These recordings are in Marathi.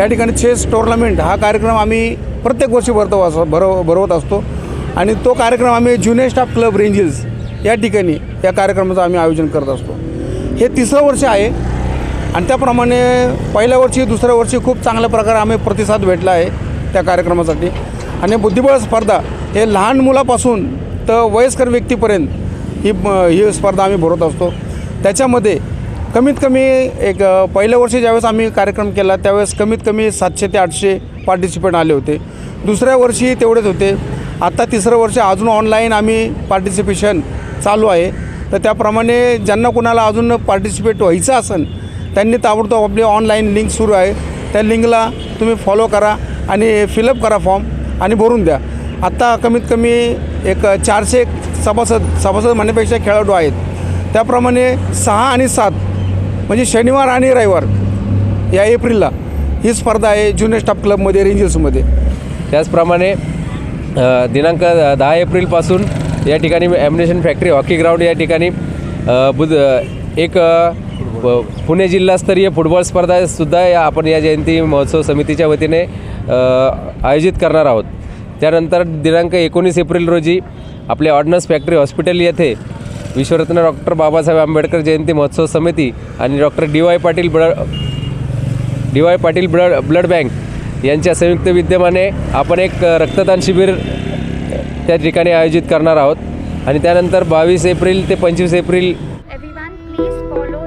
या ठिकाणी चेस टोर्नामेंट हा कार्यक्रम आम्ही प्रत्येक वर्षी भरतो अस भरव भरवत असतो. आणि तो कार्यक्रम आम्ही ज्युनियर स्टाफ क्लब रेंजेस या ठिकाणी या कार्यक्रमाचं आम्ही आयोजन करत असतो. हे तिसरं वर्ष आहे. आणि त्याप्रमाणे पहिल्या वर्षी दुसऱ्या वर्षी खूप चांगल्या प्रकारे आम्ही प्रतिसाद भेटला आहे त्या कार्यक्रमासाठी. आणि बुद्धिबळ स्पर्धा हे लहान मुलापासून तर वयस्कर व्यक्तीपर्यंत ही ही स्पर्धा आम्ही भरवत असतो. त्याच्यामध्ये कमीत कमी एक पहिल्या वर्षी ज्यावेळेस आम्ही कार्यक्रम केला त्यावेळेस कमीत कमी सातशे ते आठशे पार्टिसिपंट आले होते. दुसऱ्या वर्षी तेवढेच होते. आता तिसरं वर्ष अजून ऑनलाईन आम्ही पार्टिसिपेशन चालू आहे. तर त्याप्रमाणे ज्यांना कोणाला अजून पार्टिसिपेट व्हायचं असेल त्यांनी ताबडतोब आपली ऑनलाईन लिंक सुरू आहे. त्या लिंकला तुम्ही फॉलो करा आणि फिलअप करा फॉर्म आणि भरून द्या. आत्ता कमीत कमी एक चारशे सभासद सभासद म्हणण्यापेक्षा खेळाडू आहेत. त्याप्रमाणे सहा आणि सात म्हणजे शनिवार आणि रविवार या एप्रिलला ही स्पर्धा आहे ज्युनियर स्टाफ क्लबमध्ये रेंजर्समध्ये. त्याचप्रमाणे दिनांक दहा एप्रिलपासून या ठिकाणी ॲम्युनेशन फॅक्टरी हॉकी ग्राउंड या ठिकाणी बुध एक पुणे जिल्हास्तरीय फुटबॉल स्पर्धासुद्धा या आपण या जयंती महोत्सव समितीच्या वतीने आयोजित करणार आहोत. त्यानंतर दिनांक एकोणीस एप्रिल रोजी आपल्या ऑर्डनन्स फॅक्टरी हॉस्पिटल येथे विश्वरत्न डॉक्टर बाबासाहेब आंबेडकर जयंती महोत्सव समिती आणि doctor D Y Patil blood D Y Patil blood blood bank यांच्या संयुक्त विद्यमाने आपण एक रक्तदान शिबिर त्या ठिकाणी आयोजित करणार आहोत. आणि त्यानंतर बावीस एप्रिल ते पंचवीस एप्रिल Everyone, please follow,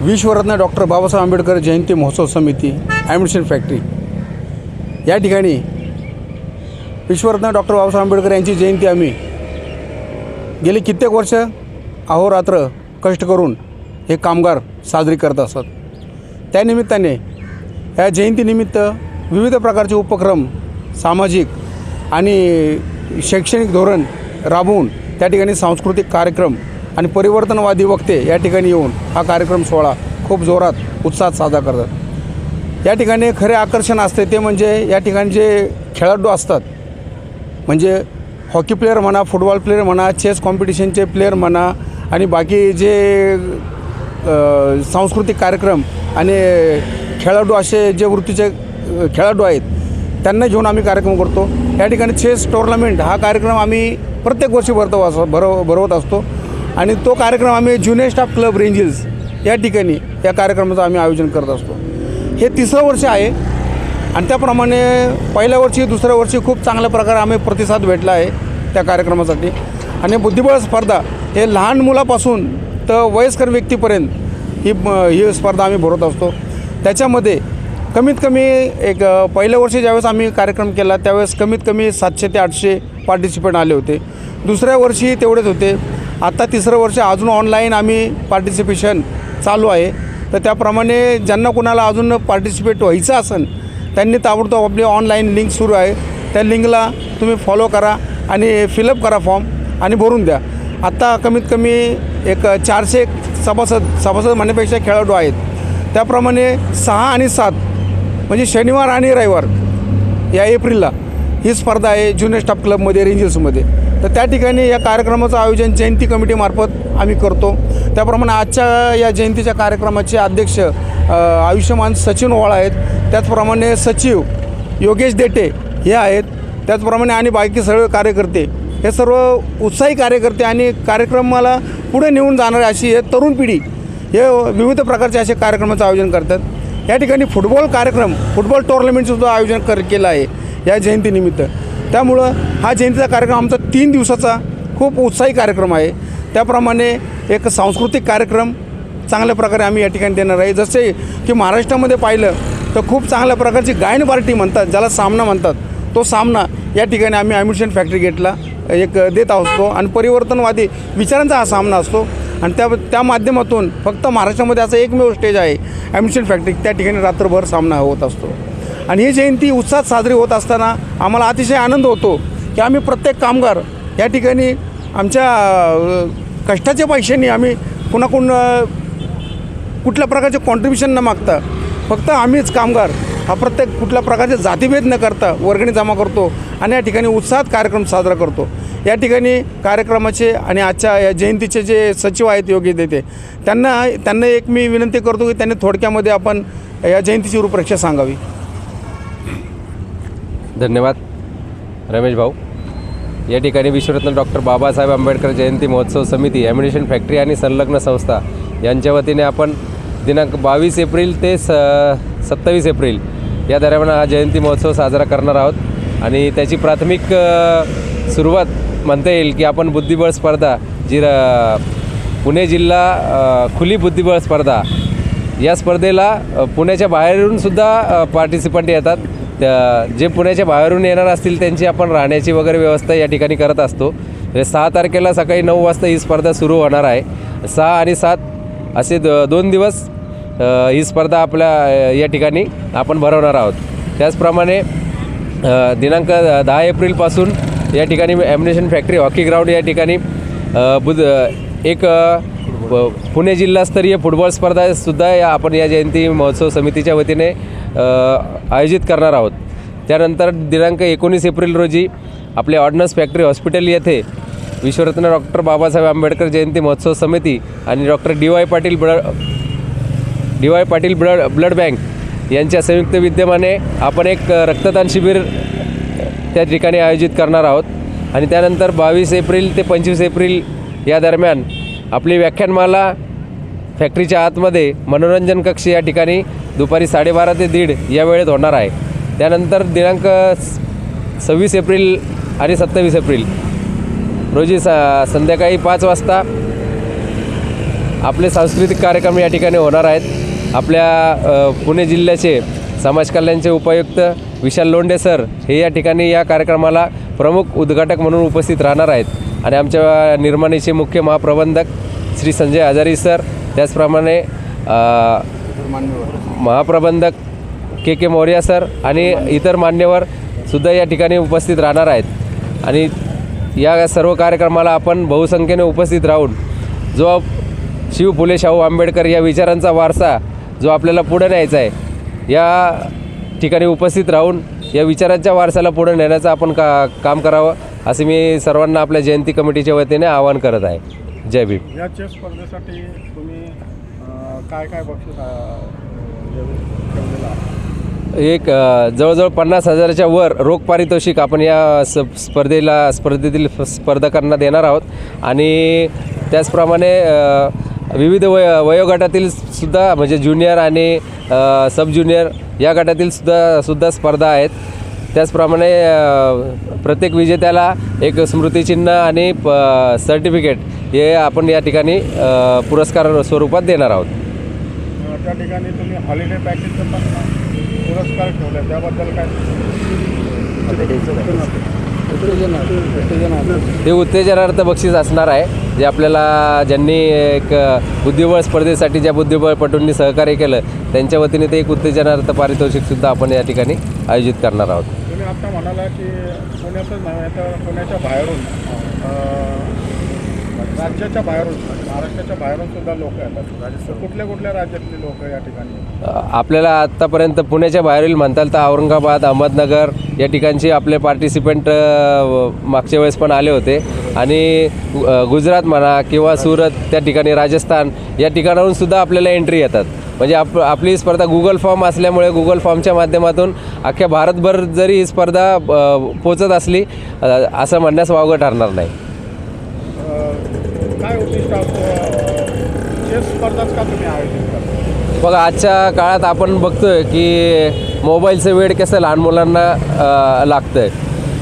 विश्वरत्न डॉक्टर बाबासाहेब आंबेडकर जयंती महोत्सव समिती ॲम्युनिशन फॅक्टरी या ठिकाणी विश्वरत्न डॉक्टर बाबासाहेब आंबेडकर यांची जयंती आम्ही गेली कित्येक वर्ष अहोरात्र कष्ट करून हे कामगार साजरी करत असतात त्यानिमित्ताने या जयंतीनिमित्त विविध प्रकारचे उपक्रम सामाजिक आणि शैक्षणिक धोरण राबवून त्या ठिकाणी सांस्कृतिक कार्यक्रम आणि परिवर्तनवादी वक्ते या ठिकाणी येऊन हा कार्यक्रम सोहळा खूप जोरात उत्साहात साजरा करतात. या ठिकाणी खरे आकर्षण असते ते म्हणजे या ठिकाणी जे खेळाडू असतात म्हणजे हॉकी प्लेअर म्हणा फुटबॉल प्लेअर म्हणा चेस कॉम्पिटिशनचे प्लेअर म्हणा आणि बाकी जे सांस्कृतिक कार्यक्रम आणि खेळाडू असे जे वृत्तीचे खेळाडू आहेत त्यांना घेऊन आम्ही कार्यक्रम करतो. या ठिकाणी चेस टोर्नामेंट हा कार्यक्रम आम्ही प्रत्येक वर्षी भरतो असं भरव भरवत असतो. आणि तो कार्यक्रम आम्ही ज्युनियर स्टाफ क्लब रेंजिल्स या ठिकाणी या कार्यक्रमाचं आम्ही आयोजन करत असतो. हे तिसरं वर्ष आहे आणि त्याप्रमाणे पहिल्या वर्षी दुसऱ्या वर्षी खूप चांगल्या प्रकारे आम्ही प्रतिसाद भेटला आहे त्या कार्यक्रमासाठी. आणि बुद्धिबळ स्पर्धा हे लहान मुलापासून तर वयस्कर व्यक्तीपर्यंत ही ही स्पर्धा आम्ही भरत असतो. त्याच्यामध्ये कमीत कमी एक पहिल्या वर्षी ज्यावेळेस आम्ही कार्यक्रम केला त्यावेळेस कमीत कमी सातशे ते आठशे पार्टिसिपंट आले होते. दुसऱ्या वर्षी तेवढेच होते. आत्ता तिसरं वर्ष अजून ऑनलाईन आम्ही पार्टिसिपेशन चालू आहे. तर त्याप्रमाणे ज्यांना कोणाला अजून पार्टिसिपेट व्हायचं असेल त्यांनी ताबडतोब आपली ऑनलाईन लिंक सुरू आहे. त्या लिंकला तुम्ही फॉलो करा आणि फिलअप करा फॉर्म आणि भरून द्या. आत्ता कमीत कमी एक चारशे सभासद सभासद म्हणण्यापेक्षा खेळाडू आहेत. त्याप्रमाणे सहा आणि सात म्हणजे शनिवार आणि रविवार या एप्रिलला ही स्पर्धा आहे ज्युनियर स्टाफ क्लबमध्ये रेंजर्समध्ये. तर त्या ठिकाणी या कार्यक्रमाचं आयोजन जयंती कमिटीमार्फत आम्ही करतो. त्याप्रमाणे आजच्या या जयंतीच्या कार्यक्रमाचे अध्यक्ष आयुष्यमान सचिन ओवाळ आहेत. त्याचप्रमाणे सचिव योगेश देटे हे आहेत. त्याचप्रमाणे आणि बाकी सर्व कार्यकर्ते. हे सर्व उत्साही कार्यकर्ते आणि कार्यक्रमाला पुढे नेऊन जाणारे अशी हे तरुण पिढी हे विविध प्रकारचे असे कार्यक्रमाचं आयोजन करतात. या ठिकाणी फुटबॉल कार्यक्रम फुटबॉल टोर्नामेंटसुद्धा आयोजन कर केलं आहे या जयंतीनिमित्त त्यामुळं हा जयंतीचा कार्यक्रम आमचा तीन दिवसाचा खूप उत्साही कार्यक्रम आहे. त्याप्रमाणे एक सांस्कृतिक कार्यक्रम चांगल्या प्रकारे आम्ही या ठिकाणी देणार आहे. जसे की महाराष्ट्रामध्ये पाहिलं तर खूप चांगल्या प्रकारची गायन पार्टी म्हणतात ज्याला सामना म्हणतात. तो सामना या ठिकाणी आम्ही ॲम्युशन फॅक्टरी गेटला एक देत असतो. आणि परिवर्तनवादी विचारांचा हा सामना असतो. आणि त्या त्या माध्यमातून फक्त महाराष्ट्रामध्ये असा एकमेव स्टेज आहे ॲम्युशन फॅक्टरी. त्या ठिकाणी रात्रभर सामना होत असतो. आणि ही जयंती उत्साहात साजरी होत असताना आम्हाला अतिशय आनंद होतो की आम्ही प्रत्येक कामगार या ठिकाणी आमच्या कष्टाच्या पैशांनी आम्ही कुणाकुण कुठल्या प्रकारचे कॉन्ट्रीब्युशन न मागता फक्त आम्हीच कामगार हा प्रत्येक कुठल्या प्रकारचे जातीभेद न करता वर्गणी जमा करतो आणि या ठिकाणी उत्साहात कार्यक्रम साजरा करतो. या ठिकाणी कार्यक्रमाचे आणि आजच्या या जयंतीचे जे सचिव आहेत योग्य देते त्यांना त्यांना एक मी विनंती करतो की त्यांनी थोडक्यामध्ये आपण या जयंतीची रूपरेषा सांगावी. धन्यवाद रमेश भाऊ. या ठिकाणी विश्वरत्न डॉक्टर बाबासाहेब आंबेडकर जयंती महोत्सव समिती ॲम्युनिशन फॅक्टरी आणि संलग्न संस्था यांच्या वतीने आपण दिनांक बावीस एप्रिल ते स सत्तावीस एप्रिल या दरम्यान हा जयंती महोत्सव साजरा करणार आहोत. आणि त्याची प्राथमिक सुरुवात म्हणता येईल की आपण बुद्धिबळ स्पर्धा जी पुणे जिल्हा खुली बुद्धिबळ स्पर्धा या स्पर्धेला पुण्याच्या बाहेरून सुद्धा पार्टिसिपंट येतात. त्या जे पुण्याच्या बाहेरून येणार असतील त्यांची आपण राहण्याची वगैरे व्यवस्था या ठिकाणी करत असतो. म्हणजे सहा तारखेला सकाळी नऊ वाजता ही स्पर्धा सुरू होणार आहे. सहा आणि सात असे द दोन दिवस ही स्पर्धा आपल्या या ठिकाणी आपण भरवणार आहोत. त्याचप्रमाणे दिनांक दहा एप्रिलपासून या ठिकाणी ॲम्युनेशन फॅक्टरी हॉकी ग्राउंड या ठिकाणी बुध एक पुणे जिल्हास्तरीय फुटबॉल स्पर्धासुद्धा या आपण या जयंती महोत्सव समितीच्या वतीने आयोजित करणार आहोत. त्यानंतर दिनांक एकोणीस एप्रिल रोजी आपले ऑर्डनन्स फॅक्टरी हॉस्पिटल येथे विश्वरत्न डॉक्टर बाबासाहेब आंबेडकर जयंती महोत्सव समिती आणि doctor D Y Patil blood D Y Patil blood blood bank यांच्या संयुक्त विद्यमाने आपण एक रक्तदान शिबिर त्या ठिकाणी आयोजित करणार आहोत. आणि त्यानंतर बावीस एप्रिल ते पंचवीस एप्रिल या दरम्यान आपली व्याख्यानमाला फॅक्टरीच्या आतमध्ये मनोरंजन कक्ष या ठिकाणी दुपारी साडेबारा ते दीड या वेळेत होणार आहे. त्यानंतर दिनांक स- सव्वीस एप्रिल आणि सत्तावीस एप्रिल. रोजी सा संध्याकाळी पाच वाजता आपले सांस्कृतिक कार्यक्रम या ठिकाणी होणार आहेत. आपल्या पुणे जिल्ह्याचे समाज कल्याणचे उपायुक्त विशाल लोंडे सर हे या ठिकाणी या कार्यक्रमाला प्रमुख उद्घाटक म्हणून उपस्थित राहणार आहेत. आणि आमच्या निर्माणीचे मुख्य महाप्रबंधक श्री संजय हजारी सर त्याचप्रमाणे महाप्रबंधक के के मौर्या सर आणि इतर मान्यवर सुद्धा या ठिकाणी उपस्थित राहणार आहेत. आणि या सर्व कार्यक्रमाला आपण बहुसंख्येने उपस्थित राहून जो शिव फुले शाहू आंबेडकर या विचारांचा वारसा जो आपल्याला पुढे न्यायचा आहे या ठिकाणी उपस्थित राहून या विचारांच्या वारसाला पुढे नेण्याचं आपण का काम करावं असं मी सर्वांना आपल्या जयंती कमिटीच्या वतीने आवाहन करत आहे. जय भीम. या चेस स्पर्धेसाठी तुम्ही काय काय बक्षीस आहे? एक जवळजवळ पन्नास हजाराच्या वर रोख पारितोषिक आपण या स स्पर्धेला स्पर्धेतील स्पर्धकांना देणार आहोत. आणि त्याचप्रमाणे विविध वय वयोगटातील सुद्धा म्हणजे ज्युनियर आणि सब ज्युनियर या गटातील सुद्धा सुद्धा स्पर्धा आहेत. त्याचप्रमाणे प्रत्येक विजेत्याला एक स्मृतिचिन्ह आणि प सर्टिफिकेट हे आपण या ठिकाणी पुरस्कार स्वरूपात देणार आहोत. त्या ठिकाणी तुम्ही हॉलिडे पॅकेजचं पुरस्कार ठेवले त्याबद्दल काय? हे उत्तेजनार्थ बक्षीस असणार आहे जे आपल्याला ज्यांनी एक बुद्धिबळ स्पर्धेसाठी ज्या बुद्धिबळपटूंनी सहकार्य केलं त्यांच्या वतीने ते एक उत्तेजनार्थ पारितोषिकसुद्धा आपण या ठिकाणी आयोजित करणार आहोत. तुम्ही आता म्हणाला की पुण्यातच तर पुण्याच्या बाहेरून राज्याच्या बाहेरून महाराष्ट्राच्या बाहेरून सुद्धा लोक येतात. कुठल्या कुठल्या राज्यातले लोक या ठिकाणी आपल्याला आत्तापर्यंत पुण्याच्या बाहेरील म्हणताल तर औरंगाबाद अहमदनगर या ठिकाणचे आपले पार्टिसिपेंट मागच्या वेळेस पण आले होते. आणि गुजरात म्हणा किंवा सुरत त्या ठिकाणी राजस्थान या ठिकाणाहून सुद्धा आपल्याला एंट्री येतात. म्हणजे आप आपली स्पर्धा गुगल फॉर्म असल्यामुळे गुगल फॉर्मच्या माध्यमातून अख्ख्या भारतभर जरी ही स्पर्धा पोचत असली असं म्हणण्यास वावगं ठरणार नाही. काय उद्दिष्ट चेस स्पर्धाच का तुम्ही आयोजित करता? बघा आजच्या काळात आपण बघतोय की मोबाईलचं वेळ कसं लहान मुलांना लागतं लागतंय.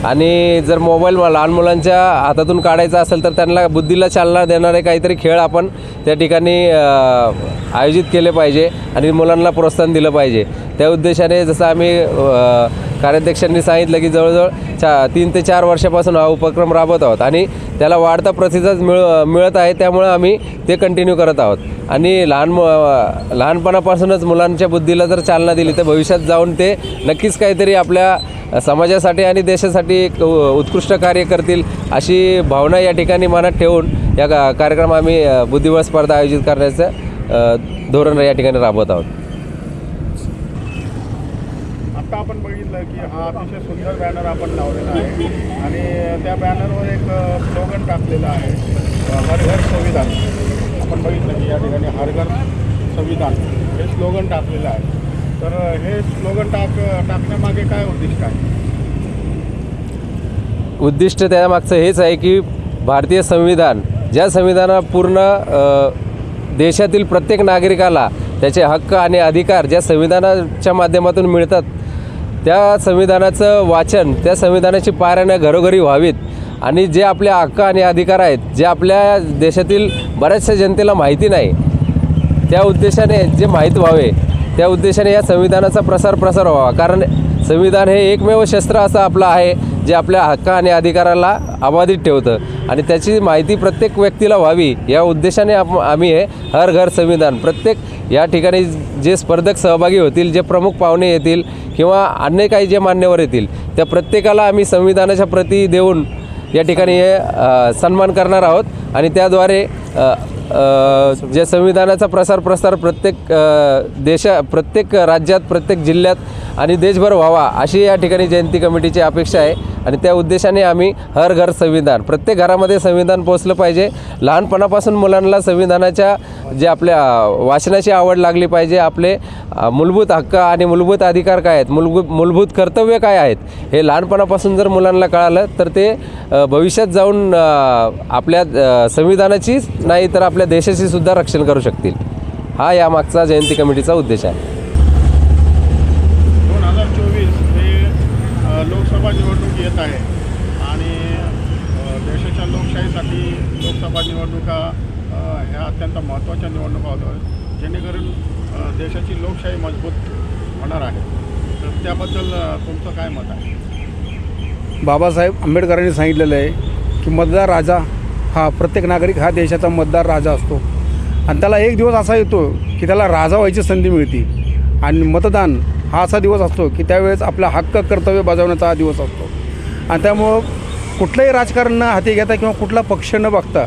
आणि जर मोबाईल लहान मुलांच्या हातातून काढायचा असेल तर त्यांना बुद्धीला चालना देणारे काहीतरी खेळ आपण त्या ठिकाणी आयोजित केले पाहिजे आणि मुलांना प्रोत्साहन दिलं पाहिजे. त्या उद्देशाने जसं आम्ही कार्याध्यक्षांनी सांगितलं की जवळजवळ चा तीन ते चार वर्षापासून हा उपक्रम राबवत आहोत आणि त्याला वाढता प्रतिसाद मिळ मिळत आहे त्यामुळं आम्ही ते कंटिन्यू करत आहोत. आणि लहान लहानपणापासूनच मुलांच्या बुद्धीला जर चालना दिली तर भविष्यात जाऊन ते नक्कीच काहीतरी आपल्या समाजासाठी आणि देशासाठी एक उत्कृष्ट कार्य करतील अशी भावना या ठिकाणी मनात ठेवून या का कार्यक्रम आम्ही बुद्धिबळ स्पर्धा आयोजित करण्याचं धोरण या ठिकाणी राबवत आहोत आता आपण बघितलं की हा अतिशय सुंदर बॅनर आपण लावलेला आहे. आणि त्या बॅनरवर एक स्लोगन टाकलेला आहे हर घर संविधान. आपण बघितलं की या ठिकाणी हर घर संविधान हे स्लोगन टाकलेलं आहे. तर हे स्लोगन टाक टाकण्यामागे काय उद्दिष्ट आहे? उद्दिष्ट त्यामागचं हेच आहे की भारतीय संविधान ज्या संविधाना पूर्ण देशातील प्रत्येक नागरिकाला त्याचे हक्क आणि अधिकार ज्या संविधानाच्या माध्यमातून मिळतात त्या संविधानाचं वाचन त्या संविधानाची पारायणं घरोघरी व्हावीत. आणि जे आपले हक्क आणि अधिकार आहेत जे आपल्या देशातील बऱ्याचशा जनतेला माहिती नाही त्या उद्देशाने जे माहीत व्हावे त्या उद्देशाने या संविधानाचा प्रसार प्रसार व्हावा. कारण संविधान हे एकमेव शस्त्र असं आपलं आहे जे आपल्या हक्क आणि अधिकाराला अबाधित ठेवतं. आणि त्याची माहिती प्रत्येक व्यक्तीला व्हावी या उद्देशाने आप आम्ही हे हर घर संविधान. प्रत्येक या ठिकाणी जे स्पर्धक सहभागी होतील जे प्रमुख पाहुणे येतील किंवा अन्य काही जे मान्यवर येतील त्या प्रत्येकाला आम्ही संविधानाच्या प्रती देऊन या ठिकाणी हे सन्मान करणार आहोत. आणि त्याद्वारे जे संविधानाचा प्रसार प्रसार प्रत्येक देशा प्रत्येक राज्यात प्रत्येक जिल्ह्यात आणि देशभर व्हावा अशी या ठिकाणी जयंती कमिटीची अपेक्षा आहे. आणि त्या उद्देशाने आम्ही हर घर संविधान प्रत्येक घरामध्ये संविधान पोचलं पाहिजे. लहानपणापासून मुलांना संविधानाच्या जे आपल्या वाचनाची आवड लागली पाहिजे. आपले मूलभूत हक्क आणि मूलभूत अधिकार काय आहेत? मूलभूत मूलभूत कर्तव्य काय आहेत? हे लहानपणापासून जर मुलांना कळालं तर ते भविष्यात जाऊन आपल्या संविधानाचीच नाही तर आपल्या देशाची सुद्धा रक्षण करू शकतील. हा यामागचा जयंती कमिटीचा उद्देश आहे. दोन हजार चोवीस हे लोकसभा निवडणूक येत आहे. आणि देशाच्या लोकशाहीसाठी लोकसभा निवडणुका ह्या अत्यंत महत्त्वाच्या निवडणुका होतात जेणेकरून देशाची लोकशाही मजबूत होणार आहे. तर त्याबद्दल तुमचं काय मत आहे? बाबासाहेब आंबेडकरांनी सांगितलेलं आहे की मतदार राजा हा प्रत्येक नागरिक हा देशाचा मतदार राजा असतो. आणि त्याला एक दिवस असा येतो की त्याला राजा व्हायची संधी मिळते. आणि मतदान हा असा दिवस असतो की त्यावेळेस आपला हक्क कर्तव्य बजावण्याचा हा दिवस असतो. आणि त्यामुळं कुठलंही राजकारण न हाती घेता किंवा कुठला पक्ष न बघता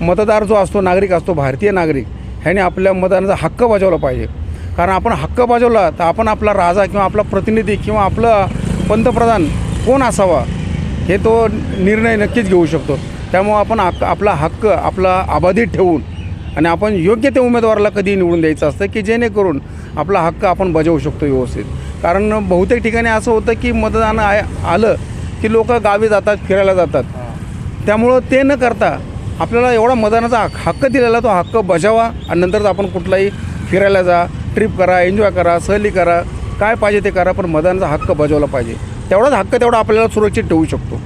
मतदार जो असतो नागरिक असतो भारतीय नागरिक ह्याने आपल्या मतदानाचा हक्क बजावला पाहिजे. कारण आपण हक्क बजावला तर आपण आपला राजा किंवा आपला प्रतिनिधी किंवा आपला पंतप्रधान कोण असावा हे तो निर्णय नक्कीच घेऊ शकतो. त्यामुळं आपण हक्क आपला हक्क आपला अबाधित ठेवून आणि आपण योग्य त्या उमेदवाराला कधी निवडून द्यायचं असतं की जेणेकरून आपला हक्क आपण बजावू शकतो व्यवस्थित. कारण बहुतेक ठिकाणी असं होतं की मतदान आय आलं की लोक गावी जातात फिरायला जातात. त्यामुळं ते न करता आपल्याला एवढा मतदानाचा हक्क दिलेला तो हक्क बजावा आणि नंतरच आपण कुठलाही फिरायला जा ट्रिप करा एन्जॉय करा सहली करा काय पाहिजे ते करा पण मतदानाचा हक्क बजावला पाहिजे. तेवढाच हक्क तेवढा आपल्याला सुरक्षित ठेवू शकतो.